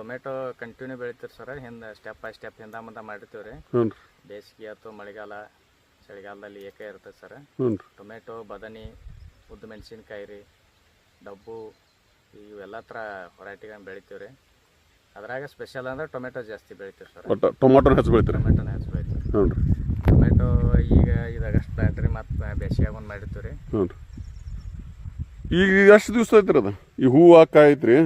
Tomato continue ಬೆಳಿತೀರಿ sir ಹಿಂದೆ step by step ಹಿಂದ ಮುಂದ ಮಾಡಿರ್ತೀವಿ ರೀ. ಹ್ಞೂ ಬೇಸಿಗೆ ಅಥವಾ ಮಳೆಗಾಲ ಚಳಿಗಾಲದಲ್ಲಿ ಏಕೆ ಇರ್ತದೆ ಸರ್ ಹ್ಞೂ ಟೊಮೆಟೊ ಬದನಿ ಉದ್ದು ಮೆಣಸಿನ್ಕಾಯಿ ರೀ ಡಬ್ಬು ಇವೆಲ್ಲ ಥರ ವೆರೈಟಿಗಳನ್ನ ಬೆಳಿತೀವಿ ರೀ. ಅದ್ರಾಗ ಸ್ಪೆಷಲ್ ಅಂದ್ರೆ ಟೊಮೆಟೊ ಜಾಸ್ತಿ ಬೆಳಿತೀವಿ ಸರ್ ಒಟ್ಟು ಟೊಮಾಟೋನ ಹೆಚ್ಚು ಬೆಳಿತೀರಿ? ಟೊಮೆಟೊನ ಹೆಚ್ಚು ಬೆಳಿತೀವಿ. ಹ್ಞೂ ರೀ. ಟೊಮೆಟೊ ಈಗ ಇದು ಆಗಸ್ಟ್ ಪ್ಲಾಂಟ್ ರೀ ಮತ್ತು ಬೇಸಿಗೆ ಒಂದು ಮಾಡಿರ್ತೀವಿ ರೀ. ಹ್ಞೂ ರೀ. ಈಗ ಎಷ್ಟು ದಿವಸ ಐತ್ರಿ ಅದು? ಈ ಹೂವು ಕಾಯಿ ಐತ್ರಿ?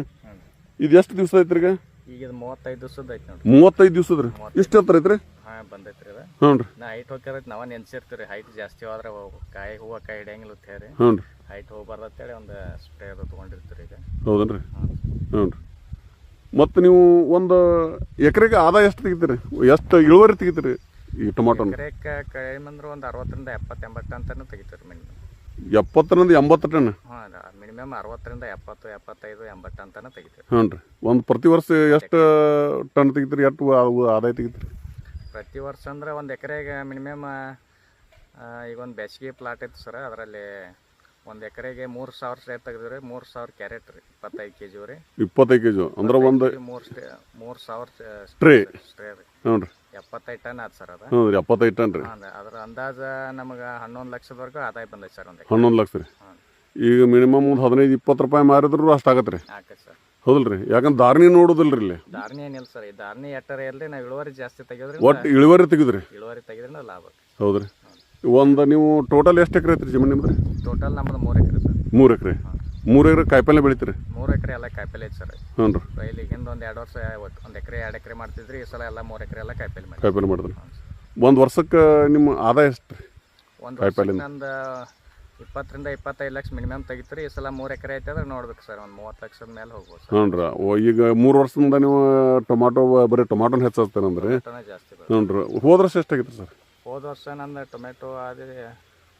ಇದು ಎಷ್ಟು ದಿವಸ ಐತ್ರಿ ಈಗ? ಈಗ ಮೂವತ್ತೈದು ದಿವಸದ ಐತಿ ನೋಡ್ರಿ. ಮೂವತ್ತೈದು ದಿವಸದ ರೀ ಇಷ್ಟು ಹತ್ರ ಐತ್ರಿ? ಹಾಂ ಅದು. ಹ್ಞೂ ರೀ ನಾ ಹೈಟ್ ನಾವ ನೆನ್ಸಿರ್ತೀವಿ ಹೈಟ್ ಜಾಸ್ತಿ ಹೋದ್ರೆ ಅವು ಕಾಯಿ ಹೂವು ಕಾಯಿ ಹಿಡಿಯಂಗಿಲ್ಲ ಹೇಳಿ. ಹ್ಞೂ ರೀ ಹೈಟ್ ಹೋಗ್ಬಾರ್ದು ಅಂತೇಳಿ ಒಂದು ಸ್ಪ್ರೇ ಅದು ತೊಗೊಂಡಿರ್ತೀವಿ ಈಗ. ಹೌದನ್ರಿ? ಹಾಂ. ಹ್ಞೂ ರೀ ಮತ್ತು ನೀವು ಒಂದು ಎಕರೆಗೆ ಆದಾಯ ಎಷ್ಟು ತೆಗಿತೀರಿ? ಎಷ್ಟು ಇಳುವರಿ ತೆಗಿತೀರಿ ಈ ಟೊಮಾಟೋನ? ಎಕರೆಕ್ಕೆ ಕಡಿಮೆ ಅಂದ್ರೆ ಒಂದು ಅರವತ್ತರಿಂದ ಎಪ್ಪತ್ತೆಂಬತ್ತು ಅಂತಾನು ತೆಗಿತೀರಿ ಮಿನಿಮಮ್. ಎಪ್ಪತ್ತರಿಂದ ಎಂಬತ್ತು ಟನ್. ಹಾಂ ಮಿನಿಮಮ್ ಅರವತ್ತರಿಂದ ಎಪ್ಪತ್ತು ಎಪ್ಪತ್ತೈದು ಎಂಬತ್ತು ಅಂತಾನು ತೆಗಿತೀವಿ. ಹ್ಞೂ ರೀ. ಒಂದು ಪ್ರತಿ ವರ್ಷ ಎಷ್ಟು ಟನ್ ತೆಗಿತೀರಿ? ಎಷ್ಟು ಆದಾಯ ತೆಗಿತೀರಿ? ಪ್ರತಿ ವರ್ಷ ಅಂದ್ರೆ ಒಂದು ಎಕರೆಗೆ ಮಿನಿಮಮ್ ಈಗ ಒಂದು ಬೇಸಿಗೆ ಪ್ಲಾಟ್ ಇತ್ತು ಸರ್ ಅದರಲ್ಲಿ ಒಂದು ಎಕರೆಗೆ ಮೂರು ಸಾವಿರ ಸೇರ್ ತೆಗೆದ್ರಿ ಮೂರು ಸಾವಿರ ಕ್ಯಾರೆಟ್ ರೀ ಇಪ್ಪತ್ತೈದು ಕೆ ಜಿ ರೀ ಇಪ್ಪತ್ತೈದು ಕೆ ಜಿ ಅಂದ್ರೆ ಒಂದು ಮೂರು ಸ್ಟೇ ಮೂರು ಸಾವಿರ ಟ್ರೇ. ಸ್ಟ್ರೇ ರೀ. ಹ್ಞೂ ರೀ. ಎಪ್ಪತ್ತೈದು ಟನ್ ಆಯ್ತು ಸರ್ ಅದು. ಹ್ಞೂ ರೀ ಎಪ್ಪತ್ತೈದು ಟನ್ ರೀ. ಅಂದ್ರೆ ಅದ್ರ ಅಂದಾಜ ನಮಗೆ ಹನ್ನೊಂದು ಲಕ್ಷದವರೆಗೂ ಆದಾಯ ಬಂದೈತೆ ಸರ್ ಒಂದು ಹನ್ನೊಂದು ಲಕ್ಷ ರೀ. ಹಾಂ. ಈಗ ಮಿನಿಮಮ್ ಒಂದು ಹದಿನೈದು ಇಪ್ಪತ್ತು ರೂಪಾಯಿ ಮಾರಿದ್ರು ಅಷ್ಟು ಆಗತ್ತೆ ರೀ. ಆಕೈತೆ ಸರ್. ಹೌದಲ್ರಿ ಯಾಕಂದ್ರೆ ನೋಡೋದಿಲ್ಲ ರೀ ಇಲ್ಲಿ. ದಾರ್ನಿ ಏನಿಲ್ಲ ಸರ್ ಈ ದಾರ್ನಿ ಎಟ್ಟರೆ ಇರಲಿ ನಾವು ಇಳುವರಿ ಜಾಸ್ತಿ ತೆಗೆದ್ರಿ ಒಟ್ಟು ಇಳುವರಿ ತೆಗಿದ್ರಿ. ಇಳುವರಿ ತೆಗೆದ್ರೆ ಲಾಭ ಹೌದ್ರಿ. ಒಂದು ನೀವು ಟೋಟಲ್ ಎಷ್ಟು ಎಕರೆ ಐತ್ರಿ ಜಮೀನು ನಿಮ್ದು? ಟೋಟಲ್ ನಮ್ಮದು ಮೂರು ಎಕರೆ ಸರ್. ಮೂರು ಎಕರೆ. ಮೂರು ಎಕರೆ ಕಾಯಿಪಲ್ಲೆ ಬೆಳಿತೀರಿ? ಮೂರು ಎಕರೆ ಎಲ್ಲ ಕಾಯಿಪಲ್ಲೆ ಐತೆ ಸರ್. ಹ್ಞೂ ರೀ. ಇಲ್ಲಿ ಹಿಂದೆ ಒಂದು ಎರಡು ವರ್ಷ ಒಂದು ಎಕರೆ ಎರಡು ಎಕರೆ ಮಾಡ್ತಿದ್ರಿ ಈ ಸಲ ಎಲ್ಲ ಮೂರು ಎಕರೆ ಎಲ್ಲ ಕಾಯಿಪಲ್ಲೆ ಮಾಡಿ ಕಾಯಿಪಲ್ಲೆ ಮಾಡಿದ್ರಿ. ಒಂದು ವರ್ಷಕ್ಕೆ ನಿಮ್ಮ ಆದಾಯ ಎಷ್ಟು ರೀ? ಒಂದು ಕಾಯಿಪಲ್ಲೆ ನಂದು ಇಪ್ಪತ್ತರಿಂದ ಇಪ್ಪತ್ತೈದು ಲಕ್ಷ ಮಿನಿಮಮ್ ತೆಗಿತೀರಿ ಈ ಸಲ ಮೂರು ಎಕರೆ ಐತೆ ಅಂದ್ರೆ ನೋಡ್ಬೇಕು ಸರ್ ಒಂದು ಮೂವತ್ತು ಲಕ್ಷದ ಮೇಲೆ ಹೋಗ್ಬೋದು ಸರ್. ಹ್ಞೂ ರೀ. ಓ ಈಗ ಮೂರು ವರ್ಷದಿಂದ ನೀವು ಟೊಮಾಟೊ ಬರೀ ಟೊಮಾಟೊನ ಹೆಚ್ಚಾಗ್ತಾನಂದ್ರಿ ಟೊಮೆಟೊನೇ ಜಾಸ್ತಿ ಹ್ಞೂ ರೀ. ಹೋದ ವರ್ಷ ಎಷ್ಟಾಗಿತ್ತು ಸರ್? ಹೋದ ವರ್ಷ ನಂದು ಟೊಮೆಟೊ ಅದೇ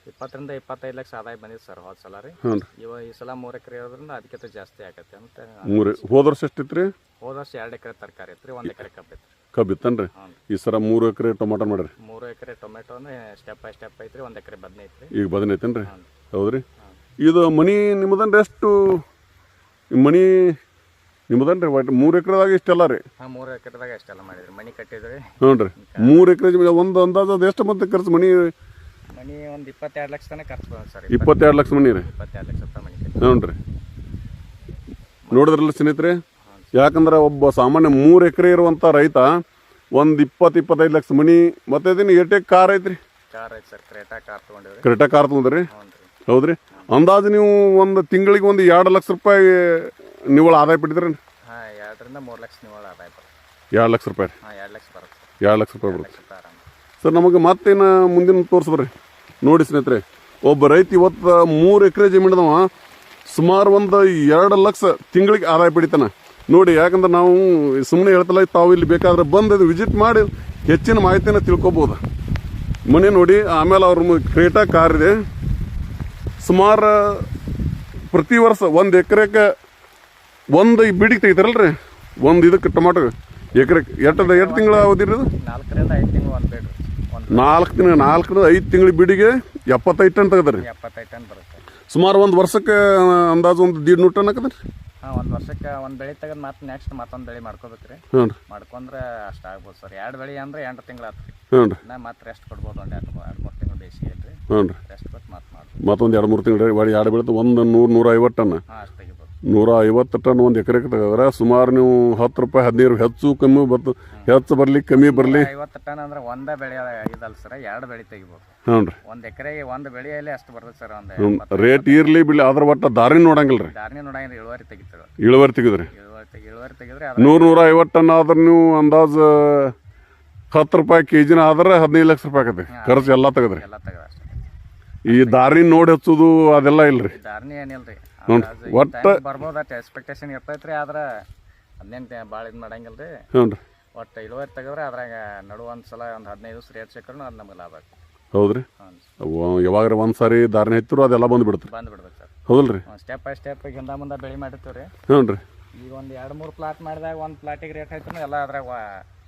ಇಪ್ಪತ್ತರಿಂದ ಇಪ್ಪತ್ತೈದು ಲಕ್ಷ ಆದಾಯ ಬಂದಿದೆ ಸರ್ ಹೋದ ಸಲ ರೀ. ಹ್ಞೂ ರೀ. ಇವಾಗ ಈ ಸಲ ಮೂರು ಎಕರೆ ಇರೋದ್ರಿಂದ ಅದಕ್ಕಿಂತ ಜಾಸ್ತಿ ಆಗತ್ತೆ ಅಂತ ಮೂರು ಹೋದ ವರ್ಷ ಎಷ್ಟಿತ್ತು ರೀ ಹೋದ ವರ್ಷ ಎರಡು ಎಕರೆ ತರಕಾರಿ ಐತ್ರಿ ಒಂದು ಎಕರೆ ಕಬ್ಬು ಐತ್ರಿ. ಕಬ್ಬು ಇತ್ತನ್ರಿ ಈ ಸರ ಮೂರು ಎಕರೆ ಟೊಮಾಟೊ ಮಾಡಿರಿ? ಮೂರು ಎಕರೆ ಟೊಮೆಟೊ ಸ್ಟೆಪ್ ಬೈ ಸ್ಟೆಪ್ ಐತ್ರಿ ಒಂದು ಎಕರೆ ಬದನೆ ಐತ್ರಿ. ಈಗ ಬದನೈತೇನ್ರಿ ಹೌದು ಹೌದ್ರಿ? ಇದು ಮನಿ ನಿಮ್ಮದನ್ರಿ ಎಷ್ಟು ಮನಿ ನಿಮ್ಮದನ್ರಿ ಒಟ್ಟು ಮೂರು ಎಕರೆದಾಗ ಇಷ್ಟೆಲ್ಲ ರೀ? ಹಾಂ ಮೂರು ಎಕರೆದಾಗ ಅಷ್ಟೆಲ್ಲ ಮಾಡಿದ್ರಿ ಮನಿ ಕಟ್ಟಿದ್ರಿ. ಹ್ಞೂ ರೀ. ಮೂರು ಎಕರೆ ಒಂದು ಅಂದಾಜು ಅದು ಎಷ್ಟು ಮತ್ತೆ ಖರ್ಚು ಮನಿ ಮನಿ ಒಂದು ಇಪ್ಪತ್ತೆರಡು ಲಕ್ಷ ತನಕ ಖರ್ಚು ಬಂದ ಸರ್ ಇಪ್ಪತ್ತೆರಡು ಲಕ್ಷ ಮನಿ ರೀ ಇಪ್ಪತ್ತೆರಡು ಲಕ್ಷ ರೂಪಾಯಿ ಮನಿ ಕಟ್ಟಿ. ಹ್ಞೂ ರೀ ನೋಡಿದ್ರಲ್ಲ ಸ್ನೇಹಿತರೆ? ಯಾಕಂದ್ರೆ ಒಬ್ಬ ಸಾಮಾನ್ಯ ಮೂರು ಎಕರೆ ಇರುವಂಥ ರೈತ ಒಂದು ಇಪ್ಪತ್ತು ಇಪ್ಪತ್ತೈದು ಲಕ್ಷ ಮನಿ ಮತ್ತೆ ಅದೇನು ಏಟೆ ಕಾರ್ ಐತ್ರಿ. ಕಾರ್ ಐತೆ ಸರ್ ಕ್ರೇಟಾ ಕಾರ್ ತೊಗೊಂಡಿವ್ರಿ. ಕರೆಕ್ಟಾಗಿ ಕಾರ್ ತೊಗೊಂಡ್ರಿ? ಹ್ಞೂ ರೀ ಹೌದ್ರಿ? ಅಂದಾಜು ನೀವು ಒಂದು ತಿಂಗಳಿಗೆ ಒಂದು ಎರಡು ಲಕ್ಷ ರೂಪಾಯಿ ನಿವ್ವಳ ಆದಾಯ ಪಡಿದ್ರಿ ಹಾಂ ಎರಡರಿಂದ ಮೂರು ಲಕ್ಷ ನಿವ್ವಳ ಆದಾಯ ಬರುತ್ತೆ. ಎರಡು ಲಕ್ಷ ರೂಪಾಯಿ. ರೀ ಹಾಂ ಎರಡು ಲಕ್ಷ ಬರುತ್ತೆ. ಎರಡು ಲಕ್ಷ ರೂಪಾಯಿ ಬರುತ್ತೆ. ಸರ್ ನಮಗೆ ಮತ್ತೇನು ಮುಂದಿನ ತೋರಿಸ್ಬರ್ರಿ ನೋಡಿ ಸ್ನೇಹಿತರೆ, ಒಬ್ಬ ರೈತ ಇವತ್ತು ಮೂರು ಎಕರೆ ಜಮೀನದವ, ಸುಮಾರು ಒಂದು ಎರಡು ಲಕ್ಷ ತಿಂಗಳಿಗೆ ಆದಾಯ ಪಡಿತಾನೆ. ನೋಡಿ, ಯಾಕಂದ್ರೆ ನಾವು ಸುಮ್ಮನೆ ಹೇಳ್ತಲ್ಲ ತಾವು ಇಲ್ಲಿ ಬೇಕಾದ್ರೆ ಬಂದು ವಿಸಿಟ್ ಮಾಡಿ ಹೆಚ್ಚಿನ ಮಾಹಿತಿನ ತಿಳ್ಕೊಬೋದು. ಮನೆ ನೋಡಿ, ಆಮೇಲೆ ಅವ್ರ ಕ್ರೇಟಾ ಕಾರ್ ಇದೆ. ಸುಮಾರು ಪ್ರತಿ ವರ್ಷ ಒಂದು ಎಕರೆಗೆ ಒಂದು ಬಿಡಿಗೆ ತೆಗಿತಾರಲ್ರಿ? ಒಂದು ಇದಕ್ಕೆ ಟೊಮಾಟೊ ಎಕರೆ ಎಷ್ಟು ಎಷ್ಟು ತಿಂಗಳ ಅವಧಿ ಅದು ನಾಲ್ಕರಿಂದ ಐದು ತಿಂಗಳು ಒಂದು ನಾಲ್ಕು ದಿನ ನಾಲ್ಕರಿಂದ ಐದು ತಿಂಗಳ ಬಿಡಿಗೆ ಎಪ್ಪತ್ತೈದು ಟನ್ ತೆಗದ್ರಿ. ಎಪ್ಪತ್ತೈದು ಟನ್ ಬರುತ್ತೆ. ಸುಮಾರು ಒಂದು ವರ್ಷಕ್ಕೆ ಅಂದಾಜು ಒಂದು ದೀಡ್ ನೂರು ಟನ್ ಹಾಕದ್ರಿ? ಹಾಂ ಒಂದು ವರ್ಷಕ್ಕೆ ಒಂದು ಬೆಳೆ ತೆಗೆದು ಮತ್ತೆ ನೆಕ್ಸ್ಟ್ ಮತ್ತೊಂದು ಬೆಳೆ ಮಾಡ್ಕೋಬೇಕು ರೀ ಹ್ಞೂ ರೀ ಮಾಡ್ಕೊಂಡ್ರೆ ಅಷ್ಟು ಆಗ್ಬೋದು ಸರ್. ಎರಡು ಬೆಳೆ ಅಂದ್ರೆ ಎಂಟು ತಿಂಗಳು ಆತು ರೀ ಹ್ಞೂ ರೀ ನಾ ಮತ್ತೆ ರೆಸ್ಟ್ ಕೊಡ್ಬೋದು ಒಂದು ಎರಡು ಎರಡು ಮೂರು ತಿಂಗಳು ಬೇಸಿಗೆ ಐತ್ರಿ. ಹ್ಞೂ ರೀ ರೆಸ್ಟ್ ಕೊಟ್ಟು ಮತ್ತೆ ಮಾಡ್ಬೋದು. ಮತ್ತೊಂದು ಎರಡು ಮೂರು ತಿಂಗಳು ಎರಡು ಬೆಳೆದು ಒಂದು ನೂರು ನೂರ ಐವತ್ತು ಟನ್. ಹಾಂ ನೂರ ಐವತ್ತು ಟನ್ ಒಂದು ಎಕರೆಗೆ ತೆಗೆದ್ರೆ. ಸುಮಾರು ನೀವು ಹತ್ತು ರೂಪಾಯಿ ಹದಿನೈದು ಹೆಚ್ಚು ಕಮ್ಮಿ ಬರ್ತು ಹೆಚ್ಚು ಬರಲಿ ಕಮ್ಮಿ ಬರಲಿ. ಐವತ್ತು ಟನ್ ಅಂದ್ರೆ ಒಂದೇ ಬೆಳೆ ಇದಲ್ಲ ಸರ್ ಎರಡು ಬೆಳೆ ತೆಗಿಬೋದು ಹ್ಞೂ ರೀ ಒಂದು ಎಕರೆಗೆ ಒಂದು ಬೆಳೆಯಲ್ಲಿ ಅಷ್ಟು ಬರ್ತದೆ ಸರ್ ಒಂದು ಹ್ಞೂ ರೇಟ್ ಇರಲಿ ಬಿಳಿ ಅದ್ರ ಒಟ್ಟು ದಾರಿ ನೋಡಂಗಿಲ್ಲ ರೀ. ದಾರಿ ನೋಡಂಗಿಲ್ಲ ಇಳುವರಿ ತೆಗಿತಾರೆ ಇಳುವರಿ ತೆಗೆದ್ರಿ. ಇಳುವರಿ ತೆಗಿ ಇಳುವರಿ ತೆಗೆದ್ರೆ ನೂರು ನೂರ ಐವತ್ತು ಟನ್ ಆದ್ರೆ ನೀವು ಅಂದಾಜು ಹತ್ತು ರೂಪಾಯಿ ಕೆ ಜಿನ ಆದ್ರೆ ಹದಿನೈದು ಲಕ್ಷ ರೂಪಾಯಿ ಆಗತ್ತೆ ಖರ್ಚು ಎಲ್ಲ ತೆಗೆದ್ರಿ. ಎಲ್ಲ ತೆಗೆದ ಈ ದಾರಿ ನೋಡಿ ಹಚ್ಚೋದು ಅದೆಲ್ಲ ಇಲ್ರಿ. ದಾರಿನೇ ಏನಿಲ್ಲ ಹ್ಞೂ. ಈ ಒಟ್ಟ- ಬರ್ಬೋದು ಅಟ್ ಎಕ್ಸ್ಪೆಕ್ಟೇಷನ್ ಇರ್ತೈತ್ರಿ ಆದ್ರೆ ಹದಿನೆಂಟು ಭಾಳ ಇದು ಮಾಡಂಗಿಲ್ಲ ರೀ ಹ್ಞೂ ರೀ ಒಟ್ಟು ಇಳುವರಿ ತೆಗೆದ್ರೆ ಅದ್ರಾಗ ನಡು ಒಂದು ಸಲ ಒಂದು ಹದಿನೈದು ದಿವಸ ರೇಟ್ ಸಿಕ್ಕರೂ ಅದು ನಮ್ಗೆ ಲಾಭ ಆಗ್ತದೆ ಹೌದ್ರಿ. ಹ್ಞೂ ಯಾವಾಗ್ರ ಒಂದ್ ಸಾರಿ ಧಾರಣೆ ಹೆಚ್ಚರು ಅದೆಲ್ಲ ಬಂದು ಬಿಡುತ್ತೆ ಬಂದು ಬಿಡ್ಬೇಕು ಸರ್. ಹೌದಲ್ರಿ. ಸ್ಟೆಪ್ ಬೈ ಸ್ಟೆಪ್ ಹಿಂದ ಮುಂದೆ ಬೆಳೆ ಮಾಡಿರ್ತೀವಿ ರೀ ಹ್ಞೂ ರೀ ಈಗ ಒಂದ್ ಎರಡು ಮೂರು ಪ್ಲಾಟ್ ಮಾಡಿದಾಗ ಒಂದು ಪ್ಲಾಟಿಗೆ ರೇಟ್ ಆಯ್ತು ಎಲ್ಲ ಅದ್ರಾಗ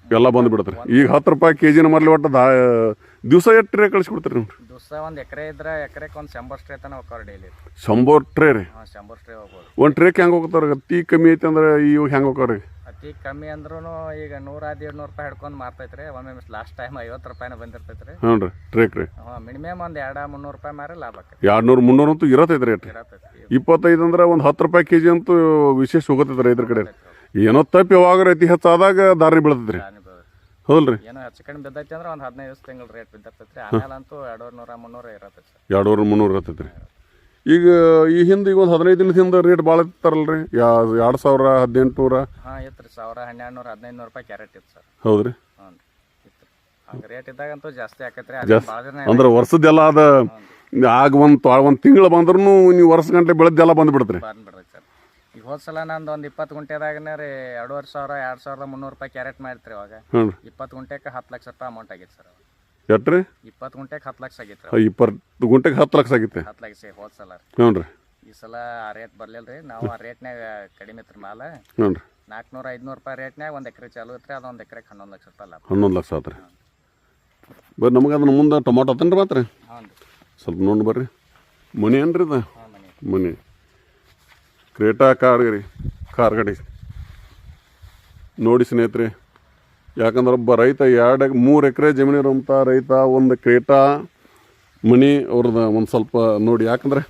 ಎಲ್ಲ ಬಂದು ಬಿಡುತ್ತೆ ಈಗ ಹತ್ತು ರೂಪಾಯಿ ಕೆ ಜಿನ ಮಾಡ್ಲಿ ಒಟ್ಟು ದಿವಸ ಎಷ್ಟು ರೇ ಕಳಿಸ್ಕೊಡ್ತೀರಿ ನೀವು? ದಿವಸ ಒಂದು ಎಕರೆ ಇದ್ರೆ ಎಕರೆಗೆ ಒಂದು ಶಂಬರ್ ಸ್ಟ್ರೇ ತನಕ ಹೋಗ್ತಾವ್ರಿ ಡೈಲಿ ಶಂಬರ್ ಟ್ರೇ ರೀ? ಹಾಂ ಶಂಬರ್ ಸ್ಟ್ರೇ ಹೋಗ್ಬೋದು. ಒಂದು ಟ್ರೇಕ್ ಹೆಂಗೆ ಹೋಗ್ತಾರೆ ಅತಿ ಕಮ್ಮಿ ಐತೆ ಅಂದ್ರೆ ಇವು ಹೆಂಗೆ ಹೋಗ್ತಾವ್ರಿ? ಅತಿ ಕಮ್ಮಿ ಅಂದ್ರೂ ಈಗ ನೂರ ಎರಡು ನೂರು ರೂಪಾಯಿ ಹಿಡ್ಕೊಂಡು ಮಾರ್ತೈತ್ರಿ. ಒಮ್ಮೆ ಲಾಸ್ಟ್ ಟೈಮ್ ಐವತ್ತು ರೂಪಾಯಿನ ಬಂದಿರ್ತೈತ್ರಿ. ಹ್ಞೂ ರೀ ಟ್ರೇಕ್ ರೀ. ಹಾಂ ಮಿನಿಮಮ್ ಒಂದು ಎರಡು ಮುನ್ನೂರು ರೂಪಾಯಿ ಮಾರಿ ಲಾಭ ಆಕೈತಿ ಎರಡು ನೂರು ಮುನ್ನೂರು ಅಂತೂ ಇರತೈತೆ ರೇಟ್ ಇರತೈತಿ ಇಪ್ಪತ್ತೈದು ಅಂದ್ರೆ ಒಂದು ಹತ್ತು ರೂಪಾಯಿ ಕೆ ಜಿ ಅಂತೂ ವಿಶೇಷ ಹೋಗತ್ತೈತೆ ರೀ ಇದ್ರ ಕಡೆ. ಏನೋ ತಪ್ಪಿ ಯಾವಾಗ ಅತಿ ಹೆಚ್ಚಾದಾಗ ದಾರಿ ಬೀಳ್ತೈತೆ ರೀ ಹೌದಲ್ರಿ ಏನೋ ಹೆಚ್ಚು ಕಡಿಮೆ ಬಿದ್ದೈತಿ ಅಂದ್ರೆ ಒಂದು ಹದಿನೈದು ದಿವಸ ತಿಂಗಳು ರೇಟ್ ಬಿದ್ದಿರ್ತೈತಿ ಆಮೇಲೆ ಅಂತೂ ಎರಡು ನೂರ ಮುನ್ನೂರ ಸರ್ ಮುನ್ನೂರು ರೀ ಈಗ ಈ ಹಿಂದೆ ಈಗ ಒಂದು ಹದಿನೈದು ದಿನದ ಹಿಂದೆ ರೇಟ್ ಭಾಳ ಇರ್ತಾರಲ್ರಿ ಯಾ ಎರಡು ಸಾವಿರ ಹದಿನೆಂಟು ನೂರ ಹಾಂ ಇತ್ತು ರೀ ಸಾವಿರ ಹನ್ನೆರಡು ನೂರ ಹದಿನೈದು ನೂರು ರೂಪಾಯಿ ಕ್ಯಾರೆಟ್ ಇತ್ತು ಸರ್. ಹೌದ್ರಿ. ಹ್ಞೂ ಇತ್ತು ಹಂಗೆ ರೇಟ್ ಇದ್ದಾಗಂತೂ ಜಾಸ್ತಿ ಆಕೈತ್ರಿ. ಅದು ಜಾಸ್ತಿ. ಭಾಳ ದಿನ ಅಂದ್ರೆ ವರ್ಷದ್ದೆಲ್ಲ ಅದ ಆಗ ಒಂದು ಒಂದು ತಿಂಗಳು ಬಂದ್ರೂ ನೀವು ವರ್ಷ ಗಂಟೆ ಬೆಳೆದೆಲ್ಲ ಬಂದ್ಬಿಡ್ತ್ರಿ. ಸರ್ ಈಗ ಹೋದ ಸಲ ನಂದು ಒಂದು ಇಪ್ಪತ್ತು ಗುಂಟೆದಾಗನೇ ರೀ ಎರಡೂವರೆ ಸಾವಿರ ಎರಡು ಸಾವಿರದ ಮುನ್ನೂರು ರೂಪಾಯಿ ಕ್ಯಾರೆಟ್ ಮಾಡಿತ್ರಿ ಅವಾಗ ರೀ. ಇಪ್ಪತ್ತು ಗುಂಟೆಗೆ ಹತ್ತು ಲಕ್ಷ ರೂಪಾಯಿ ಅಮೌಂಟ್ ಆಗಿತ್ತು ಸರ್ ಎಟ್ಟು ರೀ? ಇಪ್ಪತ್ತು ಗುಂಟೆಗೆ ಹತ್ತು ಲಕ್ಷ ಆಗಿತ್ತು ರೀ ಇಪ್ಪತ್ತು ಗುಂಟೆಗೆ ಹತ್ತು ಲಕ್ಷ ಆಗಿತ್ತೆ. ಹತ್ತು ಲಕ್ಷ ಹೋದ ಸಲ ರೀ. ಹ್ಞೂ ರೀ. ಈ ಸಲ ಆ ರೇಟ್ ಬರಲಿಲ್ಲ ರೀ. ನಾವು ಆ ರೇಟ್ನಾಗ ಕಡಿಮೆ ಇತ್ತು ಮಾಲ. ಹ್ಞೂ ರೀ. ನಾಲ್ಕುನೂರ ಐದುನೂರು ರೂಪಾಯಿ ರೇಟ್ನಾಗ ಒಂದು ಎಕರೆ ಚಾಲು ಐತ್ರಿ ಅದೊಂದು ಎಕರೆಗೆ ಹನ್ನೊಂದು ಲಕ್ಷ ರೂಪಾಯಿ ಲಾಭ. ಹನ್ನೊಂದು ಲಕ್ಷ ಆತ್ರಿ. ಬರ್ರಿ ನಮಗೆ ಅದನ್ನ ಮುಂದೆ ಟೊಮಾಟೊ ತಿನ್ರಿ ಮಾತ್ರ. ಹ್ಞೂ ರೀ. ಸ್ವಲ್ಪ ನೋಡಿ ಬರ್ರಿ. ಮನಿ ಏನ್ರಿ ಮನೆ. ಮನಿ. ಕ್ರೇಟಾ ಕಾರ್ ರೀ ಕಾರ್ ಗಾಡಿ. ನೋಡಿ ಸ್ನೇಹಿತರೆ ಯಾಕಂದ್ರೆ ಒಬ್ಬ ರೈತ ಎರಡು ಮೂರು ಎಕರೆ ಜಮೀನಿರುವಂಥ ರೈತ ಒಂದು ಕ್ರೇಟಾ ಮನಿ ಅವ್ರದ್ದು ಒಂದು ಸ್ವಲ್ಪ ನೋಡಿ. ಯಾಕಂದ್ರೆ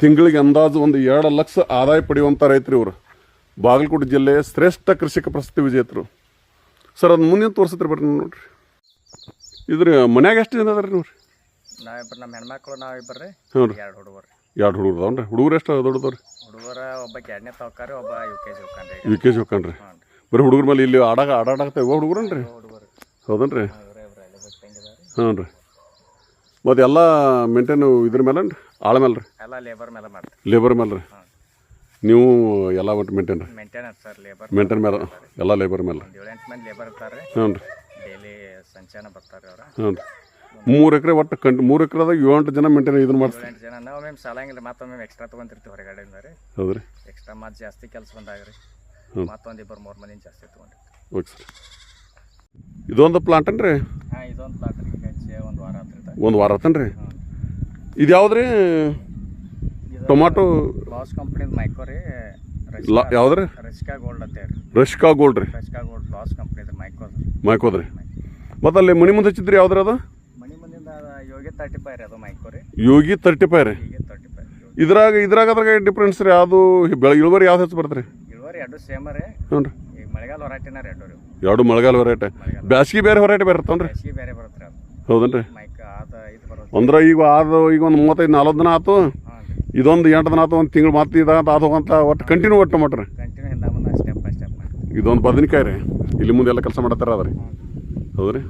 ತಿಂಗಳಿಗೆ ಅಂದಾಜು ಒಂದು ಎರಡು ಲಕ್ಷ ಆದಾಯ ಪಡೆಯುವಂಥ ರೈತರು ಇವರು. ಬಾಗಲಕೋಟೆ ಜಿಲ್ಲೆ ಶ್ರೇಷ್ಠ ಕೃಷಿಕ ಪ್ರಶಸ್ತಿ ವಿಜೇತರು. ಸರ್ ಅದು ಮುಂದಿನ ತೋರಿಸಿದ್ರಿ ಬರ್ರಿ ನೋಡ್ರಿ. ಇದ್ರ ಮನ್ಯಾಗ ಎಷ್ಟು ಜನ ಅದಾರ ನೋಡ್ರಿ? ನಾವಿಬ್ರು ನಮ್ಮ ಹೆಣ್ಮಕ್ಳು ನಾವಿಬ್ಬರ್ರಿ ಹ್ಞೂ ರೀ. ಎರಡು ಹುಡುಗರು ಎರಡು ಹುಡುಗರು ಅದಾವನ್ರಿ? ಹುಡುಗರು ಎಷ್ಟು ದೊಡ್ಡದವ್ರಿ? ಹುಡುಗರ ಒಬ್ಬ ಎರಡನೇ ತವಕಾರಿ ಒಬ್ಬ ಯು ಕೆ ಜಿ ಹೋಗ್ತಾನೆ ವಿ ಕೆ ಜಿ ಹೋಗ್ಕಣ್ರಿ ರೀ ಬರೀ ಹುಡುಗರ ಮೇಲೆ ಇಲ್ಲಿ ಆಡಾಗ ಆಡಾಡಾಗ್ತಾವ ಇವಾಗ ಹುಡುಗರನ್ರಿ? ಹುಡುಗರು. ಹೌದನ್ರಿ? ಹ್ಞೂ ರೀ ಮತ್ತೆ ಎಲ್ಲ ಮೇಂಟೈನ್ ಇದ್ರ ಮೇಲೆ ರೀ ಆಳ ಮೇಲೆ ರೀ ಎಲ್ಲ ಲೇಬರ್ ಮೇಲೆ ಮಾಡ್ತೀವಿ. ಲೇಬರ್ ಮೇಲೆ ರೀ ನೀವು ಎಲ್ಲ ಒಟ್ಟು ಮೇಂಟೈನ್ ರೀ? ಮೇಂಟೆನೆನ್ಸ್ ಸರ್ ಲೇಬರ್ ಮೇಂಟೈನ್ ಮೇಲೆ ಎಲ್ಲ ಲೇಬರ್ ಮೇಲೆ. ಏಳೆಂಟು ಮಂದಿ ಲೇಬರ್ ಇರ್ತಾರೆ ಹ್ಞೂ ರೀ ಡೈಲಿ ಸಂಚಾನ ಬರ್ತಾರೆ ಅವ್ರು. ಹ್ಞೂ ರೀ ಮೂರು ಎಕರೆ ಒಟ್ಟು ಕಂಟ್ ಮೂರು ಎಕರೆದಾಗ ಏಳೆಂಟು ಜನ ಮೇಂಟೈನ್ ಇದನ್ನ ಮಾಡ್ತೀವಿ ಎಂಟು ಜನ. ನಾವು ಮೇಮ್ ಸಾಲಂಗಿಲ್ಲ ಮತ್ತೊಮ್ಮೆ ಎಕ್ಸ್ಟ್ರಾ ತೊಗೊಂತಿರ್ತೀವಿ ಹೊರಗಡೆಯಿಂದ ರೀ. ಹೌದು ರೀ ಎಕ್ಸ್ಟ್ರಾ ಮತ್ತೆ ಜಾಸ್ತಿ ಕೆಲಸ ಬಂದಾಗ ರೀ. ಹ್ಞೂ. ಮತ್ತೊಂದು ಇಬ್ಬರು ಮೂರು ಮಂದಿ ಜಾಸ್ತಿ ತೊಗೊಂಡಿರ್ತೀವಿ. Okay sir. ಇದೊಂದು ಪ್ಲಾಂಟ್ ಅನ್ರಿ ಹಾಂ ಇದೊಂದು ಪ್ಲಾಟ್ ರೀ. ಹಚ್ಚಿ ಒಂದು ವಾರ ಆತ್ರಿ ಒಂದು ವಾರ ಆತನ್ರಿ? ಇದು ಯಾವ್ದು ರೀ ಟೊಮಾಟೊ ಬಾಸ್ ಕಂಪ್ನಿದು ಮೈಕೋ ರೀ. ಲಾ ಯಾವ್ದು ರೀ ರಸ್ಕಾ ಗೋಲ್ಡ್ ಅಂತ ಹೇಳಿ. ರಶ್ಕಾ ಗೋಲ್ಡ್ ರೀ. ರಶ್ಕಾ ಗೋಲ್ಡ್ ಬಾಸ್ ಕಂಪ್ನಿದು ಮೈಕೋ ಮೈಕೋದ್ರಿ ಮತ್ತು ಅಲ್ಲಿ ಮನಿ ಮುಂದೆ ಹಚ್ಚಿದ್ರಿ ಯಾವ್ದ್ರಿ ಅದು? ತರ್ಟಿ ಫೈವ್ ರೀ ಅದು ಮೈಕೋ ರೀ. ಯೋಗಿ ತರ್ಟಿ ಫೈವ್ ರೀ? ಈಗ ತರ್ಟಿ ಫೈವ್ ಇದ್ರಾಗ ಇದ್ರಾಗ ಅದ್ರಾಗ ಡಿಫ್ರೆನ್ಸ್ ರೀ? ಅದು ಬೆಳ ಇಳುವರಿ ಯಾವ್ದು ಹೆಚ್ಚು ಬರ್ತೀರಿ ಇಳುವರಿ ಎರಡು ಸೇಮ್ ರೀ. ಹ್ಞೂ ರೀ. ಈಗ ಮಳೆಗಾಲ ಹೊರಾಟಿನ ರೀ ಎರಡು ರೀ. ಎರಡು ಮಳೆಗಾಲ ವೆರೈಟಿ ಬ್ಯಾಸಗಿ ಬೇರೆ ವೆರೈಟಿ ಬೇರೆ ಇರ್ತಾವ್ರಿ ಬೇಸಿಗೆ ಬೇರೆ ಬರುತ್ತೆ ರೀ ಅದು. ಹೌದನ್ರಿ? ಮೈಕ್ ಅದ ಇದು ಬರುತ್ತೆ. ಅಂದ್ರೆ ಈಗ ಅದು ಈಗ ಒಂದು ಮೂವತ್ತೈದು ನಾಲ್ಕು ದಿನ ಆತು. ಹಾಂ ರೀ. ಇದೊಂದು ಎಂಟು ದಿನ ಆತು ಒಂದು ತಿಂಗಳು ಮತ್ತೆ ಇದಾಗ ಅದು ಹೋಗಂತ ಒಟ್ಟು ಕಂಟಿನ್ಯೂ ಒಟ್ಟು ಮಾಡ್ರಿ. ಕಂಟಿನ್ಯೂ ಹಿಂದೆ ಮುಂದೆ ಸ್ಟೆಪ್ ಬೈ ಸ್ಟೆಪ್ ಮಾಡಿ ಇದೊಂದು ಬದನೆಕಾಯಿ ರೀ. ಇಲ್ಲಿ ಮುಂದೆ ಎಲ್ಲ ಕೆಲಸ ಮಾಡತ್ತಾರ ಅದ ರೀ. ಹೌದ್ರಿ?